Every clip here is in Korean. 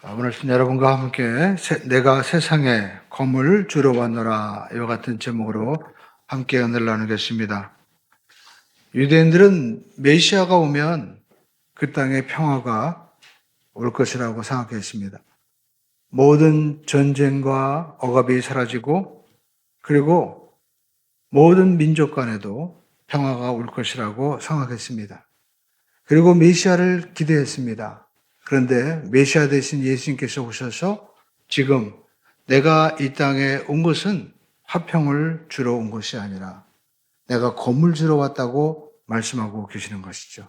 자, 오늘 여러분과 함께 세- 내가 세상에 검을 주러 왔노라 이와 같은 제목으로 함께 은혜를 나누겠습니다. 유대인들은 메시아가 오면 그 땅에 평화가 올 것이라고 생각했습니다. 모든 전쟁과 억압이 사라지고 그리고 모든 민족 간에도 평화가 올 것이라고 생각했습니다. 그리고 메시아를 기대했습니다. 그런데 메시아 대신 예수님께서 오셔서 지금 내가 이 땅에 온 것은 화평을 주러 온 것이 아니라 내가 건물 주러 왔다고 말씀하고 계시는 것이죠.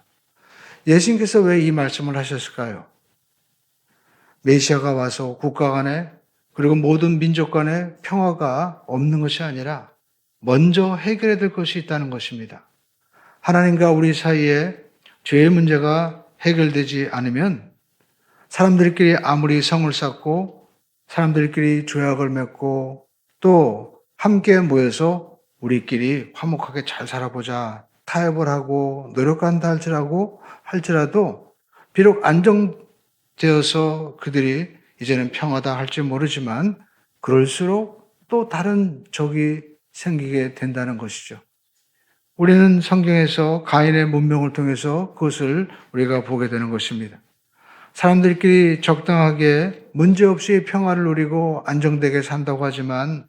예수님께서 왜 이 말씀을 하셨을까요? 메시아가 와서 국가 간에 그리고 모든 민족 간에 평화가 없는 것이 아니라 먼저 해결해야 될 것이 있다는 것입니다. 하나님과 우리 사이에 죄의 문제가 해결되지 않으면 사람들끼리 아무리 성을 쌓고 사람들끼리 조약을 맺고 또 함께 모여서 우리끼리 화목하게 잘 살아보자 타협을 하고 노력한다 할지라고 할지라도 비록 안정되어서 그들이 이제는 평화다 할지 모르지만 그럴수록 또 다른 적이 생기게 된다는 것이죠. 우리는 성경에서 가인의 문명을 통해서 그것을 우리가 보게 되는 것입니다. 사람들끼리 적당하게 문제없이 평화를 누리고 안정되게 산다고 하지만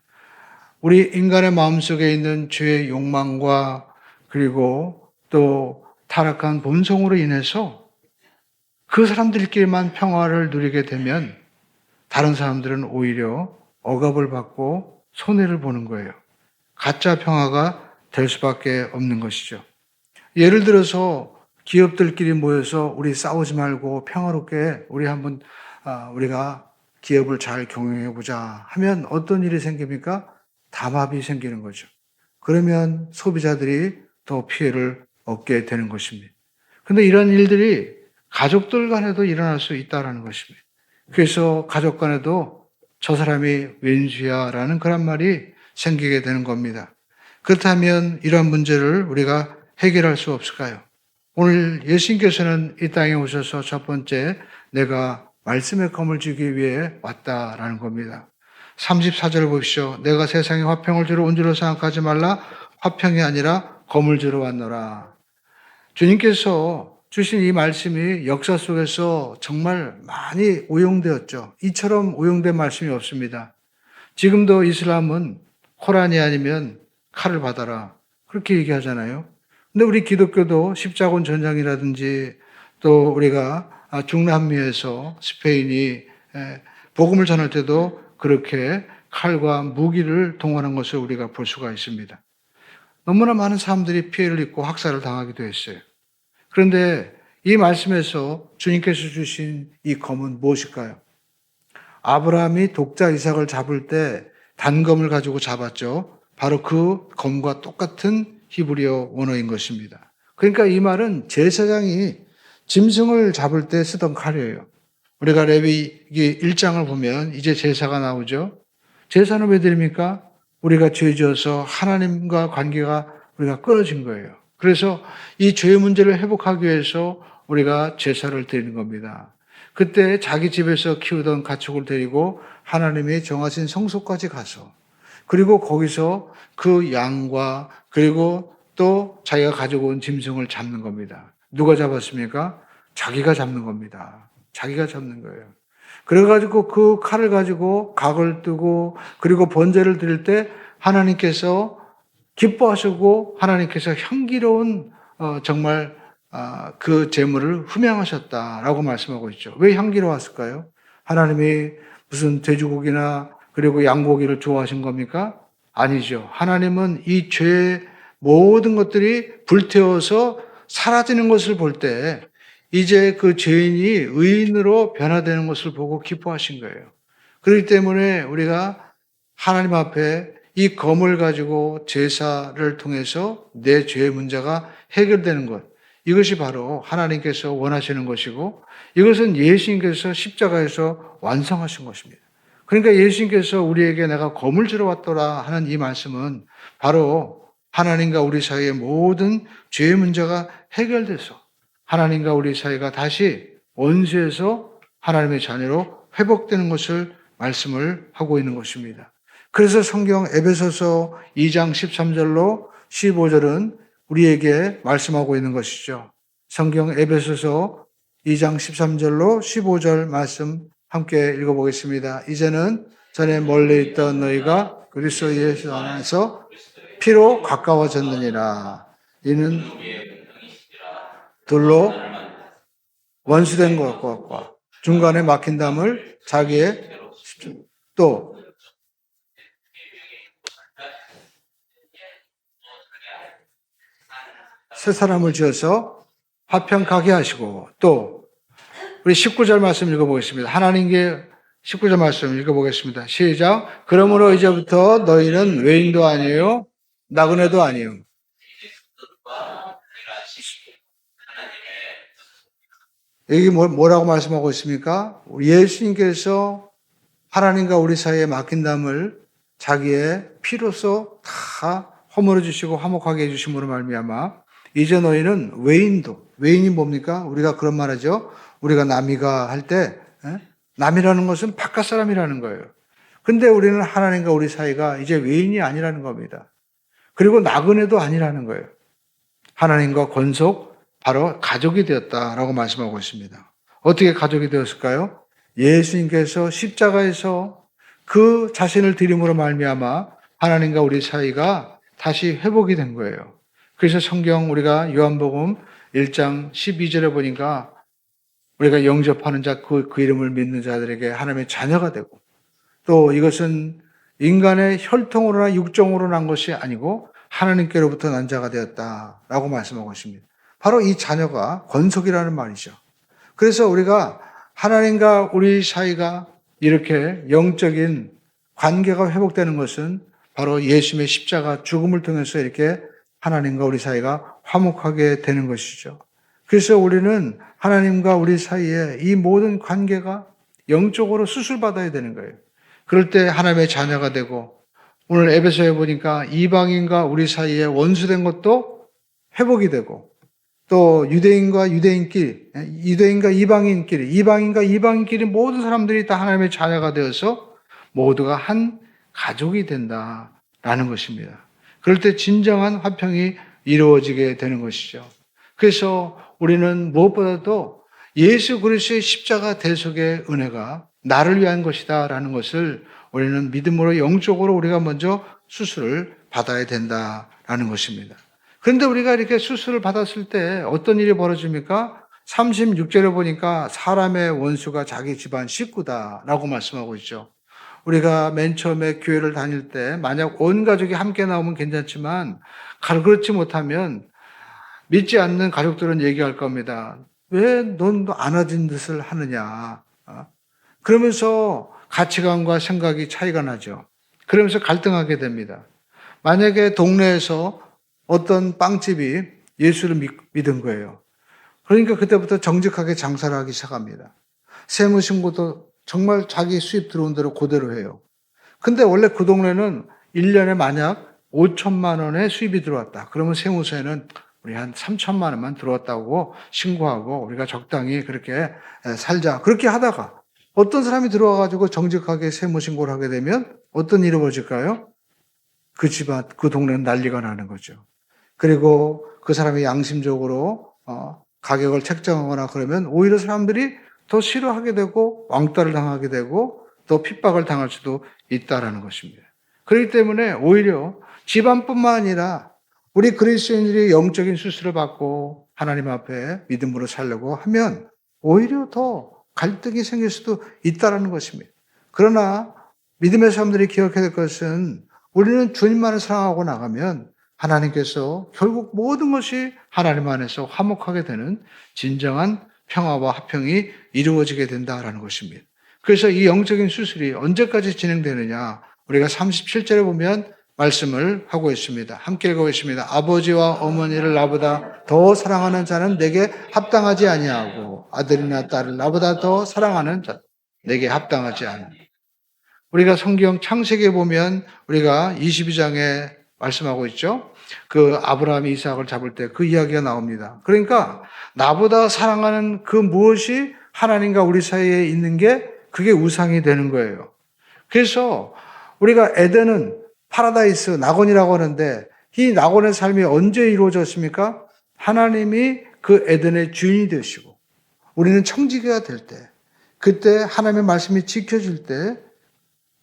우리 인간의 마음속에 있는 죄의 욕망과 그리고 또 타락한 본성으로 인해서 그 사람들끼리만 평화를 누리게 되면 다른 사람들은 오히려 억압을 받고 손해를 보는 거예요. 가짜 평화가 될 수밖에 없는 것이죠. 예를 들어서 기업들끼리 모여서 우리 싸우지 말고 평화롭게 우리 한번 아, 우리가 기업을 잘 경영해 보자 하면 어떤 일이 생깁니까? 담합이 생기는 거죠. 그러면 소비자들이 더 피해를 얻게 되는 것입니다. 근데 이런 일들이 가족들 간에도 일어날 수 있다라는 것입니다. 그래서 가족 간에도 저 사람이 왼수야라는 그런 말이 생기게 되는 겁니다. 그렇다면 이러한 문제를 우리가 해결할 수 없을까요? 오늘 예수님께서는 이 땅에 오셔서 첫 번째 내가 말씀의 검을 주기 위해 왔다라는 겁니다. 34절 보십시오. 내가 세상에 화평을 주러 온 줄로 생각하지 말라. 화평이 아니라 검을 주러 왔노라. 주님께서 주신 이 말씀이 역사 속에서 정말 많이 오용되었죠. 이처럼 오용된 말씀이 없습니다. 지금도 이슬람은 코란이 아니면 칼을 받아라. 그렇게 얘기하잖아요. 근데 우리 기독교도 십자군 전쟁이라든지 또 우리가 중남미에서 스페인이 복음을 전할 때도 그렇게 칼과 무기를 동원한 것을 우리가 볼 수가 있습니다. 너무나 많은 사람들이 피해를 입고 학살을 당하기도 했어요. 그런데 이 말씀에서 주님께서 주신 이 검은 무엇일까요? 아브라함이 독자 이삭을 잡을 때 단검을 가지고 잡았죠. 바로 그 검과 똑같은 히브리어 원어인 것입니다. 그러니까 이 말은 제사장이 짐승을 잡을 때 쓰던 칼이에요. 우리가 레위 1장을 보면 이제 제사가 나오죠. 제사는 왜 드립니까? 우리가 죄 지어서 하나님과 관계가 우리가 끊어진 거예요. 그래서 이 죄의 문제를 회복하기 위해서 우리가 제사를 드리는 겁니다. 그때 자기 집에서 키우던 가축을 데리고 하나님이 정하신 성소까지 가서 그리고 거기서 그 양과 그리고 또 자기가 가지고 온 짐승을 잡는 겁니다. 누가 잡았습니까? 자기가 잡는 겁니다. 자기가 잡는 거예요. 그래가지고 그 칼을 가지고 각을 뜨고 그리고 번제를 드릴 때 하나님께서 기뻐하시고 하나님께서 향기로운 어, 정말 아, 그 제물을 흠양하셨다라고 말씀하고 있죠. 왜 향기로웠을까요? 하나님이 무슨 돼지고기나 그리고 양고기를 좋아하신 겁니까? 아니죠. 하나님은 이 죄의 모든 것들이 불태워서 사라지는 것을 볼 때 이제 그 죄인이 의인으로 변화되는 것을 보고 기뻐하신 거예요. 그렇기 때문에 우리가 하나님 앞에 이 검을 가지고 제사를 통해서 내 죄의 문제가 해결되는 것. 이것이 바로 하나님께서 원하시는 것이고 이것은 예수님께서 십자가에서 완성하신 것입니다. 그러니까 예수님께서 우리에게 내가 검을 주러 왔더라 하는 이 말씀은 바로 하나님과 우리 사이의 모든 죄의 문제가 해결돼서 하나님과 우리 사이가 다시 원수에서 하나님의 자녀로 회복되는 것을 말씀을 하고 있는 것입니다. 그래서 성경 에베소서 2장 13절로 15절은 우리에게 말씀하고 있는 것이죠. 성경 에베소서 2장 13절로 15절 말씀 함께 읽어보겠습니다. 이제는 전에 멀리 있던 너희가 그리스도 예수 안에서 피로 가까워졌느니라. 이는 둘로 원수된 것과 중간에 막힌 담을 자기의 또새 사람을 지어서 화평하게 하시고 또 우리 19절 말씀 읽어보겠습니다. 하나님께 19절 말씀 읽어보겠습니다. 시작. 그러므로 이제부터 너희는 외인도 아니에요. 나그네도 아니에요. 여기 뭐- 뭐라고 말씀하고 있습니까? 예수님께서 하나님과 우리 사이에 막힌 담을 자기의 피로써 다 허물어 주시고 화목하게 해 주심으로 말미암아 이제 너희는 외인도 외인이 뭡니까? 우리가 그런 말하죠. 우리가 남이가 할 때 남이라는 것은 바깥 사람이라는 거예요. 근데 우리는 하나님과 우리 사이가 이제 외인이 아니라는 겁니다. 그리고 나그네도 아니라는 거예요. 하나님과 권속 바로 가족이 되었다라고 말씀하고 있습니다. 어떻게 가족이 되었을까요? 예수님께서 십자가에서 그 자신을 드림으로 말미암아 하나님과 우리 사이가 다시 회복이 된 거예요. 그래서 성경 우리가 요한복음 1장 12절에 보니까 우리가 영접하는 자, 그, 그 이름을 믿는 자들에게 하나님의 자녀가 되고 또 이것은 인간의 혈통으로나 육정으로 난 것이 아니고 하나님께로부터 난 자가 되었다라고 말씀하고 있습니다. 바로 이 자녀가 권속이라는 말이죠. 그래서 우리가 하나님과 우리 사이가 이렇게 영적인 관계가 회복되는 것은 바로 예수님의 십자가 죽음을 통해서 이렇게 하나님과 우리 사이가 화목하게 되는 것이죠. 그래서 우리는 하나님과 우리 사이에 이 모든 관계가 영적으로 수술받아야 되는 거예요. 그럴 때 하나님의 자녀가 되고 오늘 에베소에 보니까 이방인과 우리 사이에 원수된 것도 회복이 되고 또 유대인과 유대인끼리, 유대인과 이방인끼리, 이방인과 이방인끼리 모든 사람들이 다 하나님의 자녀가 되어서 모두가 한 가족이 된다라는 것입니다. 그럴 때 진정한 화평이 이루어지게 되는 것이죠. 그래서 우리는 무엇보다도 예수 그리스도의 십자가 대속의 은혜가 나를 위한 것이다 라는 것을 우리는 믿음으로 영적으로 우리가 먼저 수술을 받아야 된다라는 것입니다. 그런데 우리가 이렇게 수술을 받았을 때 어떤 일이 벌어집니까? 36절에 보니까 사람의 원수가 자기 집안 식구다라고 말씀하고 있죠. 우리가 맨 처음에 교회를 다닐 때 만약 온 가족이 함께 나오면 괜찮지만 그렇지 못하면 믿지 않는 가족들은 얘기할 겁니다. 왜 넌 안아진 듯을 하느냐. 어? 그러면서 가치관과 생각이 차이가 나죠. 그러면서 갈등하게 됩니다. 만약에 동네에서 어떤 빵집이 예수를 믿은 거예요. 그러니까 그때부터 정직하게 장사를 하기 시작합니다. 세무신고도 정말 자기 수입 들어온 대로 그대로 해요. 근데 원래 그 동네는 1년에 만약 5천만 원의 수입이 들어왔다. 그러면 세무서에는 우리 한 3천만 원만 들어왔다고 신고하고 우리가 적당히 그렇게 살자. 그렇게 하다가 어떤 사람이 들어와가지고 정직하게 세무신고를 하게 되면 어떤 일이 벌어질까요? 그 집안, 그 동네는 난리가 나는 거죠. 그리고 그 사람이 양심적으로 어, 가격을 책정하거나 그러면 오히려 사람들이 더 싫어하게 되고 왕따를 당하게 되고 또 핍박을 당할 수도 있다라는 것입니다. 그렇기 때문에 오히려 집안뿐만 아니라 우리 그리스도인들이 영적인 수술을 받고 하나님 앞에 믿음으로 살려고 하면 오히려 더 갈등이 생길 수도 있다라는 것입니다. 그러나 믿음의 사람들이 기억해야 될 것은 우리는 주님만을 사랑하고 나가면 하나님께서 결국 모든 것이 하나님 안에서 화목하게 되는 진정한 평화와 화평이 이루어지게 된다라는 것입니다. 그래서 이 영적인 수술이 언제까지 진행되느냐? 우리가 37절에 보면 말씀을 하고 있습니다. 함께 읽어보겠습니다. 아버지와 어머니를 나보다 더 사랑하는 자는 내게 합당하지 아니하고 아들이나 딸을 나보다 더 사랑하는 자 내게 합당하지 않아. 우리가 성경 창세기에 보면 우리가 22장에 말씀하고 있죠. 그 아브라함이 이삭을 잡을 때 그 이야기가 나옵니다. 그러니까 나보다 사랑하는 그 무엇이 하나님과 우리 사이에 있는 게 그게 우상이 되는 거예요. 그래서 우리가 에덴은 파라다이스, 낙원이라고 하는데 이 낙원의 삶이 언제 이루어졌습니까? 하나님이 그 에덴의 주인이 되시고 우리는 청지기가 될 때, 그때 하나님의 말씀이 지켜질 때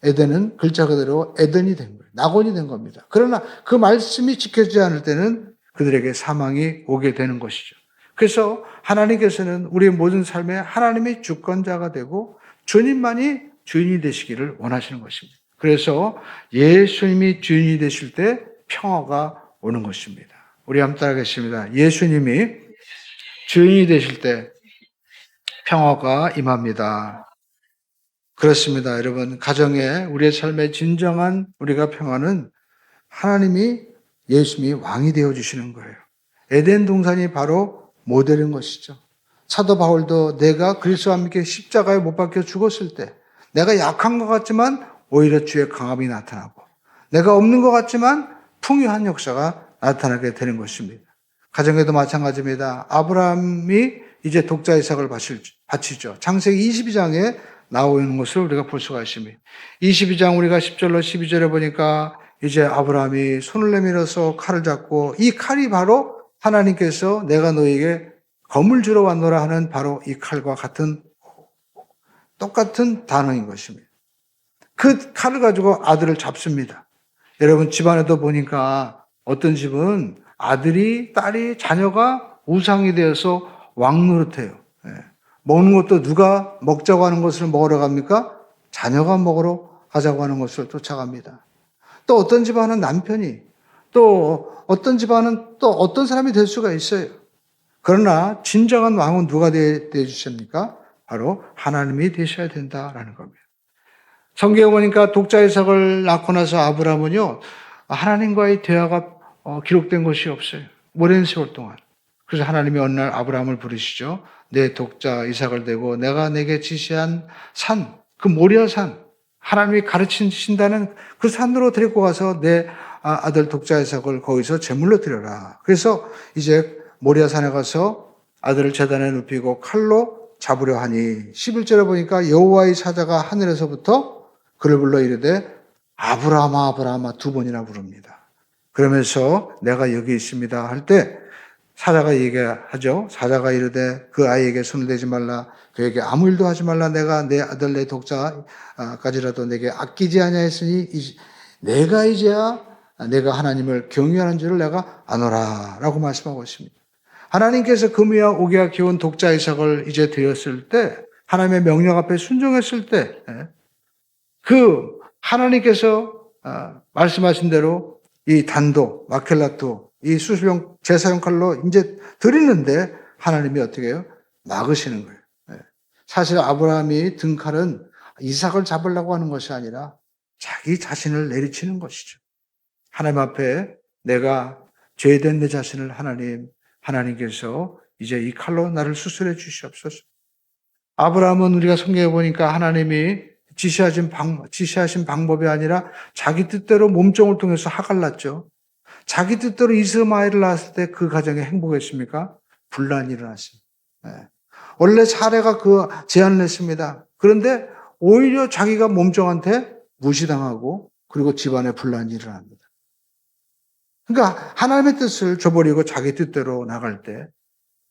에덴은 글자 그대로 에덴이 된 거예요. 낙원이 된 겁니다. 그러나 그 말씀이 지켜지지 않을 때는 그들에게 사망이 오게 되는 것이죠. 그래서 하나님께서는 우리의 모든 삶에 하나님이 주권자가 되고 주님만이 주인이 되시기를 원하시는 것입니다. 그래서 예수님이 주인이 되실 때 평화가 오는 것입니다. 우리 한번 따라하겠습니다. 예수님이 주인이 되실 때 평화가 임합니다. 그렇습니다. 여러분, 가정에 우리의 삶의 진정한 우리가 평화는 하나님이 예수님이 왕이 되어 주시는 거예요. 에덴 동산이 바로 모델인 것이죠. 사도 바울도 내가 그리스도와 함께 십자가에 못 박혀 죽었을 때 내가 약한 것 같지만 오히려 주의 강함이 나타나고 내가 없는 것 같지만 풍요한 역사가 나타나게 되는 것입니다. 가정에도 마찬가지입니다. 아브라함이 이제 독자 이삭을 바치죠. 창세기 22장에 나오는 것을 우리가 볼 수가 있습니다. 22장 우리가 10절로 12절에 보니까 이제 아브라함이 손을 내밀어서 칼을 잡고 이 칼이 바로 하나님께서 내가 너에게 검을 주러 왔노라 하는 바로 이 칼과 같은 똑같은 단어인 것입니다. 그 칼을 가지고 아들을 잡습니다. 여러분 집안에도 보니까 어떤 집은 아들이, 딸이, 자녀가 우상이 되어서 왕노릇해요. 예. 먹는 것도 누가 먹자고 하는 것을 먹으러 갑니까? 자녀가 먹으러 가자고 하는 것을 쫓아갑니다. 또 어떤 집안은 남편이, 또 어떤 집안은 또 어떤 사람이 될 수가 있어요. 그러나 진정한 왕은 누가 되, 주십니까? 바로 하나님이 되셔야 된다라는 겁니다. 성경에 보니까 독자 이삭을 낳고 나서 아브라함은요, 하나님과의 대화가 어, 기록된 것이 없어요. 오랜 세월 동안. 그래서 하나님이 어느 날 아브라함을 부르시죠. 내 독자 이삭을 대고 내가 내게 지시한 산, 그 모리아 산, 하나님이 가르치신다는 그 산으로 데리고 가서 내 아, 아들 독자 이삭을 거기서 제물로 드려라. 그래서 이제 모리아 산에 가서 아들을 재단에 눕히고 칼로 잡으려 하니 11절에 보니까 여호와의 사자가 하늘에서부터 그를 불러 이르되 아브라함아 아브라함아 두 번이나 부릅니다. 그러면서 내가 여기 있습니다 할 때 사자가 얘기하죠. 사자가 이르되 그 아이에게 손을 대지 말라. 그에게 아무 일도 하지 말라. 내가 내 아들 내 독자까지라도 내게 아끼지 아니하였으니 내가 이제야 내가 하나님을 경외하는 줄을 내가 아노라라고 말씀하고 있습니다. 하나님께서 금이와 오기가 키운 독자 이삭을 이제 드렸을 때 하나님의 명령 앞에 순종했을 때 그 예, 하나님께서 아, 말씀하신 대로 이 단도 마켈라토 이 수술용 제사용 칼로 이제 드리는데 하나님이 어떻게 해요? 막으시는 거예요. 예. 사실 아브라함이 든 칼은 이삭을 잡으려고 하는 것이 아니라 자기 자신을 내리치는 것이죠. 하나님 앞에 내가 죄된 내 자신을 하나님, 하나님께서 이제 이 칼로 나를 수술해 주시옵소서. 아브라함은 우리가 성경에 보니까 하나님이 지시하신, 방, 지시하신 방법이 아니라 자기 뜻대로 몸종을 통해서 하갈 났죠. 자기 뜻대로 이스마엘을 낳았을 때 그 가정에 행복했습니까? 분란이 일어났습니다. 네. 원래 사례가 그 제안을 했습니다. 그런데 오히려 자기가 몸종한테 무시당하고 그리고 집안에 분란이 일어납니다. 그러니까 하나님의 뜻을 저버리고 자기 뜻대로 나갈 때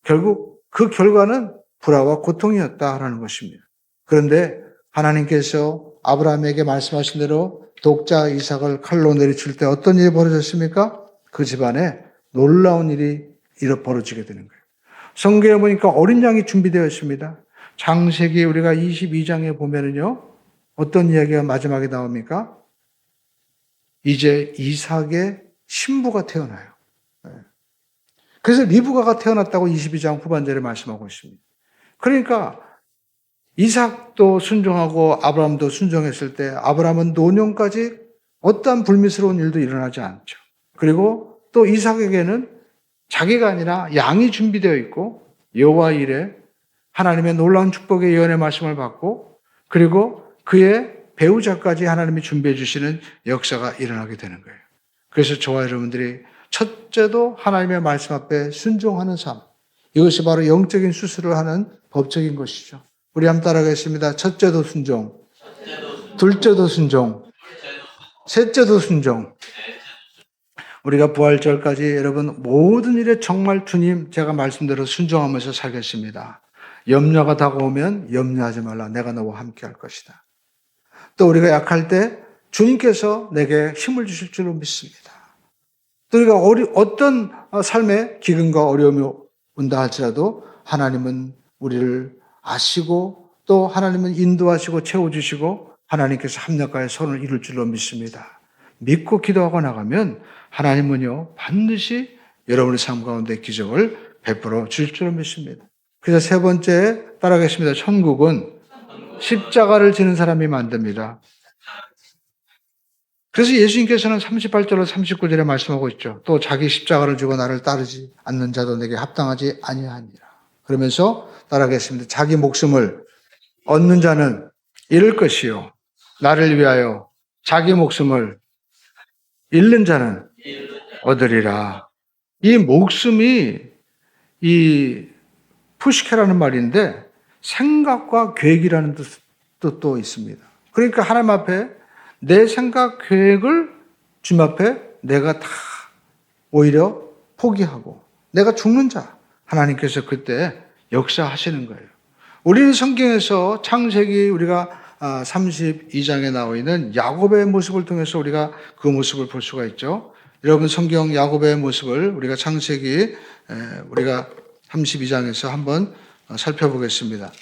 결국 그 결과는 불화와 고통이었다라는 것입니다. 그런데 하나님께서 아브라함에게 말씀하신 대로 독자 이삭을 칼로 내리칠 때 어떤 일이 벌어졌습니까? 그 집안에 놀라운 일이 일어 벌어지게 되는 거예요. 성경에 보니까 어린 양이 준비되어 있습니다. 장세기 우리가 22장에 보면은요, 어떤 이야기가 마지막에 나옵니까? 이제 이삭의 신부가 태어나요. 네. 그래서 리브가가 태어났다고 22장 후반절에 말씀하고 있습니다. 그러니까 이삭도 순종하고 아브라함도 순종했을 때 아브라함은 노년까지 어떠한 불미스러운 일도 일어나지 않죠. 그리고 또 이삭에게는 자기가 아니라 양이 준비되어 있고 여호와 일에 하나님의 놀라운 축복의 예언의 말씀을 받고 그리고 그의 배우자까지 하나님이 준비해 주시는 역사가 일어나게 되는 거예요. 그래서 저와 여러분들이 첫째도 하나님의 말씀 앞에 순종하는 삶. 이것이 바로 영적인 수술을 하는 법적인 것이죠. 우리 한번 따라가겠습니다. 첫째도 순종, 둘째도 순종, 셋째도 순종. 우리가 부활절까지 여러분 모든 일에 정말 주님 제가 말씀대로 순종하면서 살겠습니다. 염려가 다가오면 염려하지 말라. 내가 너와 함께 할 것이다. 또 우리가 약할 때 주님께서 내게 힘을 주실 줄로 믿습니다. 또 우리가 어떤 삶의 기근과 어려움이 온다 할지라도 하나님은 우리를 아시고 또 하나님은 인도하시고 채워주시고 하나님께서 합력하여 선을 이룰 줄로 믿습니다. 믿고 기도하고 나가면 하나님은요 반드시 여러분의 삶 가운데 기적을 베풀어 줄 줄로 믿습니다. 그래서 세 번째 따라가겠습니다. 천국은 십자가를 지는 사람이 만듭니다. 그래서 예수님께서는 38절로 39절에 말씀하고 있죠. 또 자기 십자가를 주고 나를 따르지 않는 자도 내게 합당하지 아니하니라. 그러면서 따라가겠습니다. 자기 목숨을 얻는 자는 잃을 것이요. 나를 위하여 자기 목숨을 잃는 자는 얻으리라. 이 목숨이 이 푸시케라는 말인데 생각과 계획이라는 뜻도 있습니다. 그러니까 하나님 앞에 내 생각, 계획을 주님 앞에 내가 다 오히려 포기하고 내가 죽는 자 하나님께서 그때 역사하시는 거예요. 우리는 성경에서 창세기 우리가 32장에 나와 있는 야곱의 모습을 통해서 우리가 그 모습을 볼 수가 있죠. 여러분 성경 야곱의 모습을 우리가 창세기 우리가 32장에서 한번 살펴보겠습니다.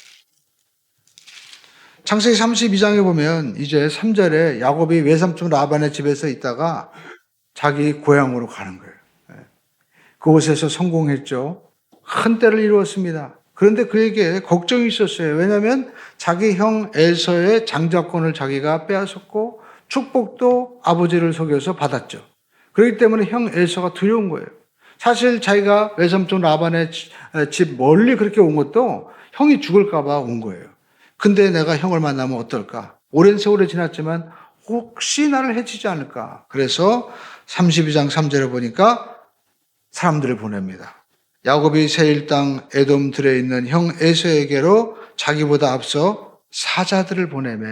창세기 32장에 보면 이제 3절에 야곱이 외삼촌 라반의 집에서 있다가 자기 고향으로 가는 거예요. 그곳에서 성공했죠. 큰 때를 이루었습니다. 그런데 그에게 걱정이 있었어요. 왜냐하면 자기 형 에서의 장자권을 자기가 빼앗았고 축복도 아버지를 속여서 받았죠. 그렇기 때문에 형 에서가 두려운 거예요. 사실 자기가 외삼촌 라반의 집 멀리 그렇게 온 것도 형이 죽을까봐 온 거예요. 근데 내가 형을 만나면 어떨까? 오랜 세월이 지났지만 혹시 나를 해치지 않을까? 그래서 32장 3절에 보니까 사람들을 보냅니다. 야곱이 세일 땅 에돔 들에 있는 형 에서에게로 자기보다 앞서 사자들을 보내매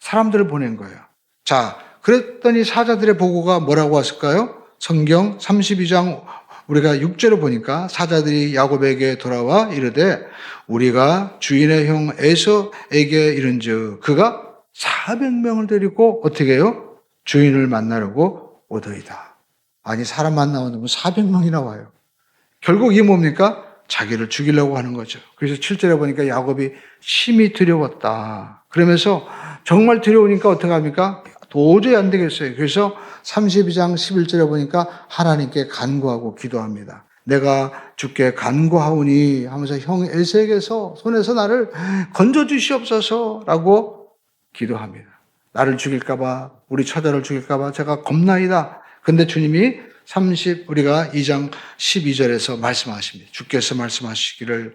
사람들을 보낸 거예요. 자, 그랬더니 사자들의 보고가 뭐라고 왔을까요? 성경 32장 우리가 6절을 보니까 사자들이 야곱에게 돌아와 이르되 우리가 주인의 형 에서에게 이른즉 그가 400명을 데리고 어떻게 해요? 주인을 만나려고 오더이다. 아니 사람 만나오면 400명이나 와요. 결국 이 뭡니까? 자기를 죽이려고 하는 거죠. 그래서 7절에 보니까 야곱이 심히 두려웠다. 그러면서 정말 두려우니까 어떻게 합니까? 도저히 안 되겠어요. 그래서 32장 11절에 보니까 하나님께 간구하고 기도합니다. 내가 주께 간구하오니 하면서 형 엘세에게서 손에서 나를 건져 주시옵소서라고 기도합니다. 나를 죽일까봐 우리 처자를 죽일까봐 제가 겁나이다. 근데 주님이 30 우리가 2장 12절에서 말씀하십니다. 주께서 말씀하시기를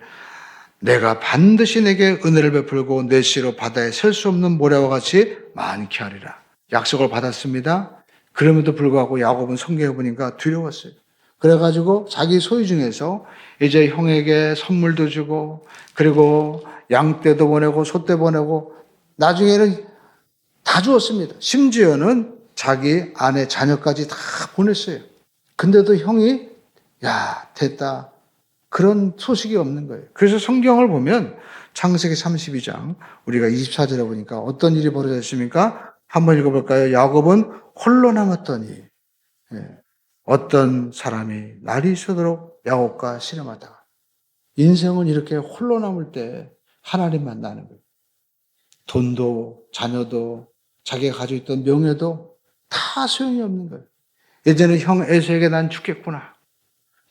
내가 반드시 내게 은혜를 베풀고 내 씨로 바다에 셀 수 없는 모래와 같이 많게 하리라. 약속을 받았습니다. 그럼에도 불구하고 야곱은 성경에 보니까 두려웠어요. 그래가지고 자기 소유 중에서 이제 형에게 선물도 주고 그리고 양떼도 보내고 소떼 보내고 나중에는 다 주었습니다. 심지어는 자기 아내 자녀까지 다 보냈어요. 근데도 형이 야 됐다 그런 소식이 없는 거예요. 그래서 성경을 보면 창세기 32장 우리가 24절에 보니까 어떤 일이 벌어졌습니까? 한번 읽어볼까요? 야곱은 홀로 남았더니 예. 어떤 사람이 날이 있도록 야곱과 씨름하다가 인생은 이렇게 홀로 남을 때 하나님 만나는 거예요. 돈도 자녀도 자기가 가지고 있던 명예도 다 소용이 없는 거예요. 예전에 형 에서에게 난 죽겠구나.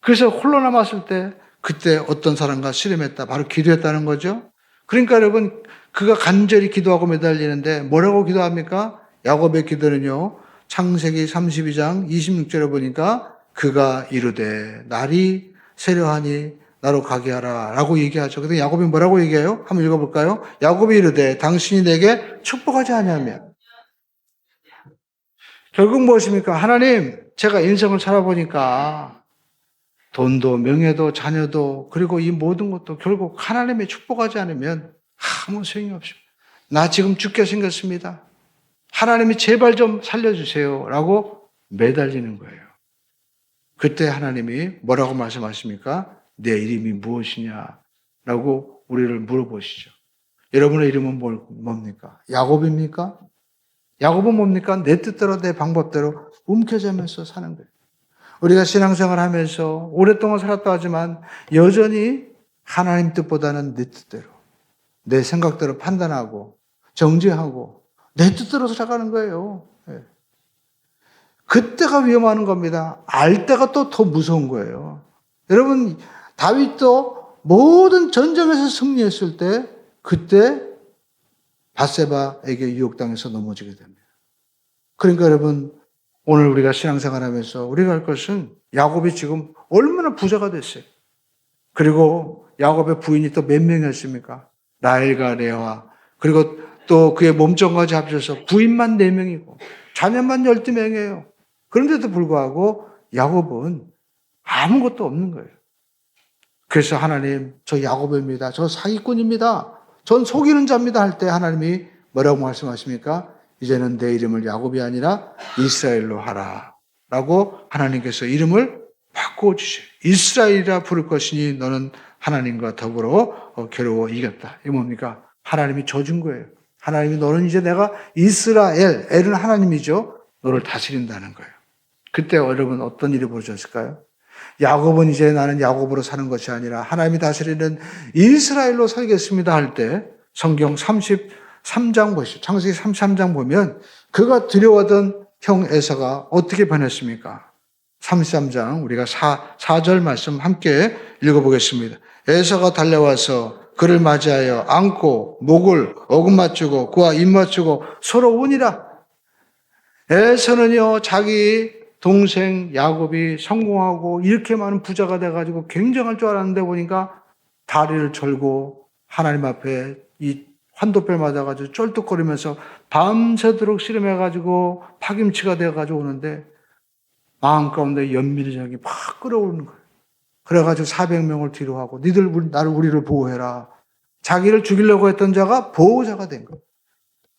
그래서 홀로 남았을 때 그때 어떤 사람과 씨름했다. 바로 기도했다는 거죠. 그러니까 여러분 그가 간절히 기도하고 매달리는데 뭐라고 기도합니까? 야곱의 기도는요. 창세기 32장 26절에 보니까 그가 이르되 날이 세려하니 나로 가게 하라 라고 얘기하죠. 근데 야곱이 뭐라고 얘기해요? 한번 읽어볼까요? 야곱이 이르되 당신이 내게 축복하지 않으면 결국 무엇입니까? 하나님 제가 인생을 살아보니까 돈도 명예도 자녀도 그리고 이 모든 것도 결국 하나님의 축복하지 않으면 아무 소용이 없습니다. 나 지금 죽게 생겼습니다. 하나님이 제발 좀 살려주세요. 라고 매달리는 거예요. 그때 하나님이 뭐라고 말씀하십니까? 내 이름이 무엇이냐? 라고 우리를 물어보시죠. 여러분의 이름은 뭘, 뭡니까? 야곱입니까? 야곱은 뭡니까? 내 뜻대로 내 방법대로 움켜쥐면서 사는 거예요. 우리가 신앙생활 하면서 오랫동안 살았다 하지만 여전히 하나님 뜻보다는 내 뜻대로, 내 생각대로 판단하고, 정죄하고, 내 뜻대로 살아가는 거예요. 예. 그때가 위험한 겁니다. 알 때가 또 더 무서운 거예요. 여러분, 다윗도 모든 전쟁에서 승리했을 때, 그때 바세바에게 유혹당해서 넘어지게 됩니다. 그러니까 여러분, 오늘 우리가 신앙생활 하면서 우리가 할 것은 야곱이 지금 얼마나 부자가 됐어요. 그리고 야곱의 부인이 또 몇 명이었습니까? 라헬과 레아. 그리고 또 그의 몸종까지 합쳐서 부인만 4명이고 자녀만 12명이에요. 그런데도 불구하고 야곱은 아무것도 없는 거예요. 그래서 하나님, 저 야곱입니다. 저 사기꾼입니다. 전 속이는 자입니다. 할 때 하나님이 뭐라고 말씀하십니까? 이제는 내 이름을 야곱이 아니라 이스라엘로 하라. 라고 하나님께서 이름을 바꾸어 주셔요. 이스라엘이라 부를 것이니 너는 하나님과 더불어 어, 괴로워 이겼다. 이게 뭡니까? 하나님이 줘준 거예요. 하나님이 너는 이제 내가 이스라엘, 엘은 하나님이죠. 너를 다스린다는 거예요. 그때 여러분 어떤 일이 벌어졌을까요? 야곱은 이제 나는 야곱으로 사는 것이 아니라 하나님이 다스리는 이스라엘로 살겠습니다 할 때 성경 33장 보시죠. 창세기 33장 보면 그가 두려워하던 형 에서가 어떻게 변했습니까? 33장 우리가 4, 4절 말씀 함께 읽어보겠습니다. 에서가 달려와서 그를 맞이하여 안고 목을 어금 맞추고 그와 입 맞추고 서로 운이라. 에서는요 자기 동생 야곱이 성공하고 이렇게 많은 부자가 돼가지고 굉장할 줄 알았는데 보니까 다리를 절고 하나님 앞에 이 환도뼈 맞아가지고 쩔뚝거리면서 밤새도록 씨름해가지고 파김치가 돼가지고 오는데 마음 가운데 연민의정이 막 끌어오르는 거예요. 그래가지고 400명을 뒤로 하고 니들 나를 우리를 보호해라. 자기를 죽이려고 했던 자가 보호자가 된 거예요.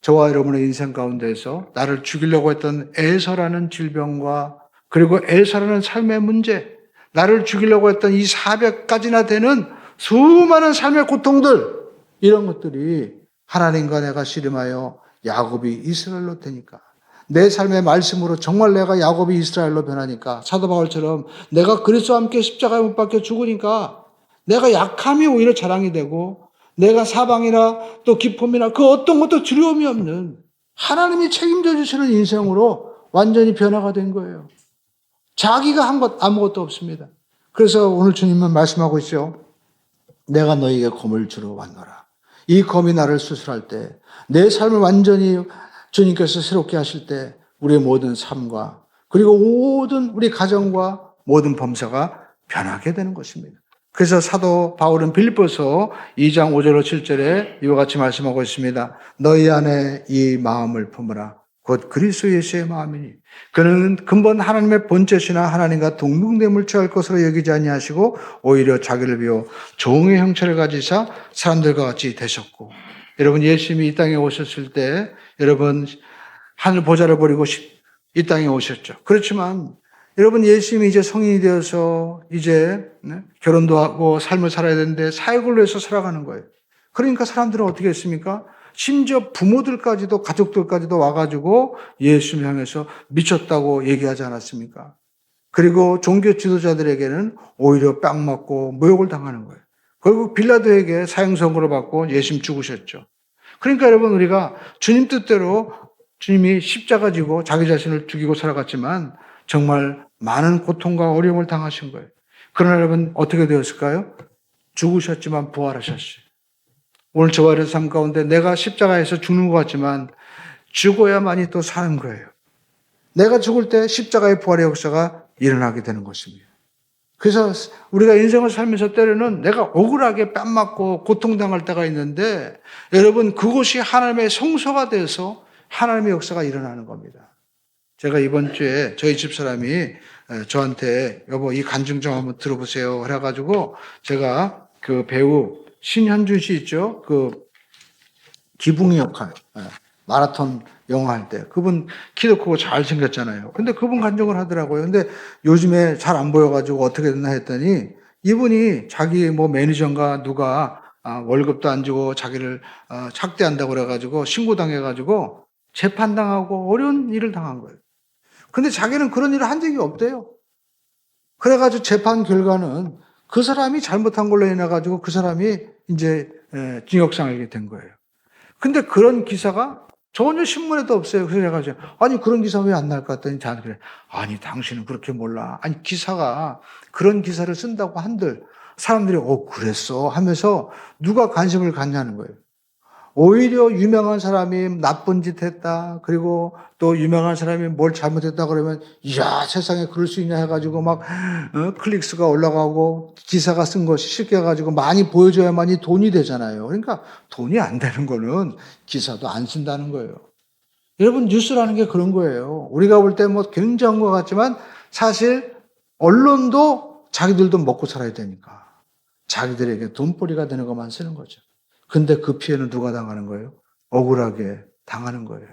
저와 여러분의 인생 가운데에서 나를 죽이려고 했던 에서라는 질병과 그리고 에서라는 삶의 문제, 나를 죽이려고 했던 이 400까지나 되는 수많은 삶의 고통들, 이런 것들이 하나님과 내가 씨름하여 야곱이 이스라엘로 되니까 내 삶의 말씀으로 정말 내가 야곱이 이스라엘로 변하니까 사도 바울처럼 내가 그리스도와 함께 십자가에 못 박혀 죽으니까 내가 약함이 오히려 자랑이 되고 내가 사방이나 또 기쁨이나 그 어떤 것도 두려움이 없는 하나님이 책임져 주시는 인생으로 완전히 변화가 된 거예요. 자기가 한 것 아무것도 없습니다. 그래서 오늘 주님은 말씀하고 있죠. 내가 너에게 검을 주러 왔노라. 이 검이 나를 수술할 때, 내 삶을 완전히 주님께서 새롭게 하실 때, 우리의 모든 삶과, 그리고 모든 우리 가정과 모든 범사가 변하게 되는 것입니다. 그래서 사도 바울은 빌립보서 2장 5절로 7절에 이와 같이 말씀하고 있습니다. 너희 안에 이 마음을 품으라. 곧 그리스도 예수의 마음이니 그는 근본 하나님의 본체시나 하나님과 동등됨을 취할 것으로 여기지 아니하시고 오히려 자기를 비워 종의 형체를 가지사 사람들과 같이 되셨고 여러분 예수님이 이 땅에 오셨을 때 여러분 하늘 보좌를 버리고 이 땅에 오셨죠. 그렇지만 여러분 예수님이 이제 성인이 되어서 이제 네? 결혼도 하고 삶을 살아야 되는데 사역을 위해서 살아가는 거예요. 그러니까 사람들은 어떻게 했습니까? 심지어 부모들까지도 가족들까지도 와가지고 예수님 향해서 미쳤다고 얘기하지 않았습니까? 그리고 종교 지도자들에게는 오히려 뺨 맞고 모욕을 당하는 거예요. 결국 빌라도에게 사형 선고를 받고 예수님 죽으셨죠. 그러니까 여러분 우리가 주님 뜻대로 주님이 십자가 지고 자기 자신을 죽이고 살아갔지만 정말 많은 고통과 어려움을 당하신 거예요. 그러나 여러분 어떻게 되었을까요? 죽으셨지만 부활하셨어요. 오늘 저와 여러분 삶 가운데 내가 십자가에서 죽는 것 같지만 죽어야만이 또 사는 거예요. 내가 죽을 때 십자가의 부활의 역사가 일어나게 되는 것입니다. 그래서 우리가 인생을 살면서 때로는 내가 억울하게 뺨 맞고 고통당할 때가 있는데 여러분 그곳이 하나님의 성소가 돼서 하나님의 역사가 일어나는 겁니다. 제가 이번 주에 저희 집 사람이 저한테 여보 이 간증 좀 한번 들어보세요. 그래가지고 제가 그 배우 신현준 씨 있죠? 그 기붕이 역할. 예, 마라톤 영화 할 때. 그분 키도 크고 잘 생겼잖아요. 근데 그분 간증을 하더라고요. 근데 요즘에 잘 안 보여가지고 어떻게 됐나 했더니 이분이 자기 뭐 매니저인가 누가 아, 월급도 안 주고 자기를 어, 착대한다고 그래가지고 신고당해가지고 재판당하고 어려운 일을 당한 거예요. 근데 자기는 그런 일을 한 적이 없대요. 그래가지고 재판 결과는 그 사람이 잘못한 걸로 인해가지고 그 사람이 이제 에, 징역상하게 된 거예요. 근데 그런 기사가 전혀 신문에도 없어요. 이제, 아니, 그런 기사 왜 안 날까 했더니 저한테 그래. 아니, 당신은 그렇게 몰라. 아니, 기사가 그런 기사를 쓴다고 한들 사람들이, 어, 그랬어. 하면서 누가 관심을 갖냐는 거예요. 오히려 유명한 사람이 나쁜 짓 했다. 그리고 또 유명한 사람이 뭘 잘못했다 그러면, 이야, 세상에 그럴 수 있냐 해가지고 막, 어, 클릭수가 올라가고 기사가 쓴 것이 쉽게 해가지고 많이 보여줘야만이 돈이 되잖아요. 그러니까 돈이 안 되는 거는 기사도 안 쓴다는 거예요. 여러분, 뉴스라는 게 그런 거예요. 우리가 볼 때 뭐 굉장한 것 같지만 사실 언론도 자기들도 먹고 살아야 되니까 자기들에게 돈벌이가 되는 것만 쓰는 거죠. 근데 그 피해는 누가 당하는 거예요? 억울하게 당하는 거예요.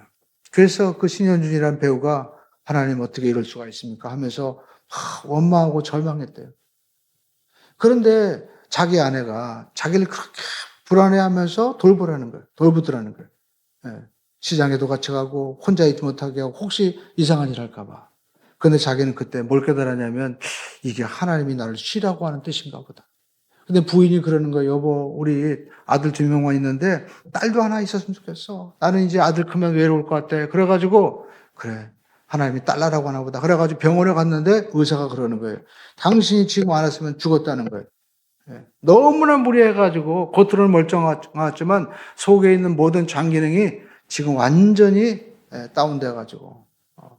그래서 그 신현준이라는 배우가 하나님 어떻게 이럴 수가 있습니까? 하면서 하, 원망하고 절망했대요. 그런데 자기 아내가 자기를 그렇게 불안해하면서 돌보라는 거예요. 돌보더라는 거예요. 예. 시장에도 같이 가고 혼자 있지 못하게 하고 혹시 이상한 일 할까봐. 근데 자기는 그때 뭘 깨달았냐면 이게 하나님이 나를 쉬라고 하는 뜻인가 보다. 근데 부인이 그러는 거예요. 여보, 우리 아들 두 명만 있는데 딸도 하나 있었으면 좋겠어. 나는 이제 아들 크면 외로울 것 같아. 그래가지고 그래. 하나님이 딸라라고 하나 보다. 그래가지고 병원에 갔는데 의사가 그러는 거예요. 당신이 지금 안 왔으면 죽었다는 거예요. 예. 너무나 무리해가지고 겉으로는 멀쩡하지만 속에 있는 모든 장기능이 지금 완전히 예, 다운돼가지고 어,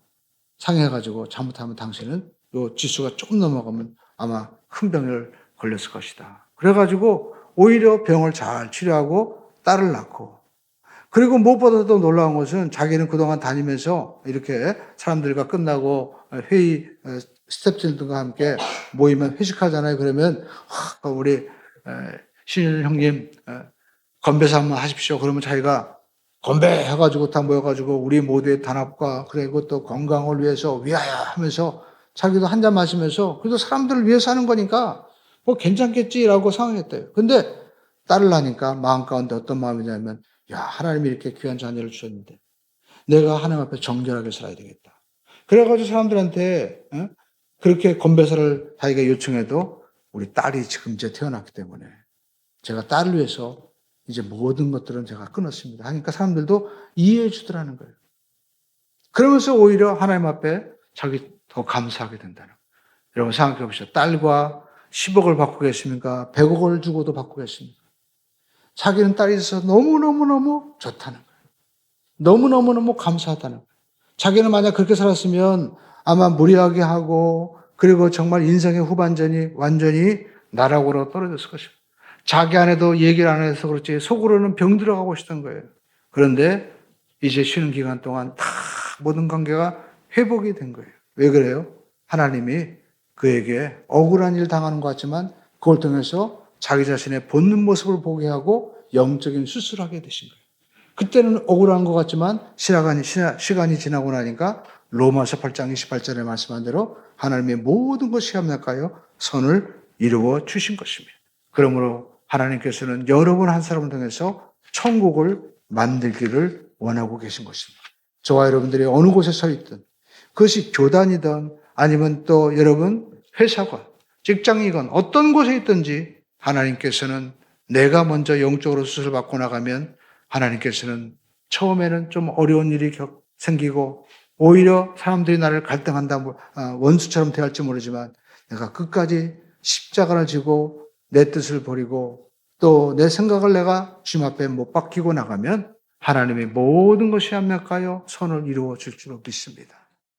상해가지고 잘못하면 당신은 요 지수가 조금 넘어가면 아마 큰 병을 걸렸을 것이다. 그래가지고 오히려 병을 잘 치료하고 딸을 낳고 그리고 무엇보다도 놀라운 것은 자기는 그동안 다니면서 이렇게 사람들과 끝나고 회의 어, 스탭들과 함께 모이면 회식하잖아요. 그러면 하, 우리 신윤 형님 어, 건배사 한번 하십시오. 그러면 자기가 건배 해가지고 다 모여가지고 우리 모두의 단합과 그리고 또 건강을 위해서 위하여 하면서 자기도 한 잔 마시면서 그래도 사람들을 위해서 하는 거니까 뭐 괜찮겠지라고 상황했대요. 근데 딸을 낳으니까 마음 가운데 어떤 마음이냐면 야 하나님이 이렇게 귀한 자녀를 주셨는데 내가 하나님 앞에 정결하게 살아야 되겠다. 그래가지고 사람들한테 어? 그렇게 건배사를 자기가 요청해도 우리 딸이 지금 이제 태어났기 때문에 제가 딸을 위해서 이제 모든 것들은 제가 끊었습니다. 하니까 사람들도 이해해 주더라는 거예요. 그러면서 오히려 하나님 앞에 자기 더 감사하게 된다는 거예요. 여러분 생각해 보시죠. 딸과 10억을 받고 계십니까? 100억을 주고도 받고 계십니까? 자기는 딸이 있어서 너무너무너무 좋다는 거예요. 너무너무너무 감사하다는 거예요. 자기는 만약 그렇게 살았으면 아마 무리하게 하고 그리고 정말 인생의 후반전이 완전히 나락으로 떨어졌을 것입니다. 자기 안에도 얘기를 안 해서 그렇지 속으로는 병 들어가고 싶던 거예요. 그런데 이제 쉬는 기간 동안 다 모든 관계가 회복이 된 거예요. 왜 그래요? 하나님이 그에게 억울한 일 당하는 것 같지만 그걸 통해서 자기 자신의 본능 모습을 보게 하고 영적인 수술을 하게 되신 거예요. 그때는 억울한 것 같지만 시간이, 시간이 지나고 나니까 로마서 8장 28절에 말씀한 대로 하나님의 모든 것이 합력하여 선을 이루어 주신 것입니다. 그러므로 하나님께서는 여러분 한 사람을 통해서 천국을 만들기를 원하고 계신 것입니다. 저와 여러분들이 어느 곳에 서 있든 그것이 교단이든 아니면 또 여러분 회사건 직장이건 어떤 곳에 있든지 하나님께서는 내가 먼저 영적으로 수술 받고 나가면 하나님께서는 처음에는 좀 어려운 일이 생기고 오히려 사람들이 나를 갈등한다 아, 원수처럼 대할지 모르지만 내가 끝까지 십자가를 지고 내 뜻을 버리고 또 내 생각을 내가 주님 앞에 못 박히고 나가면 하나님의 모든 것이 합력하여 선을 이루어 줄 줄로 믿습니다.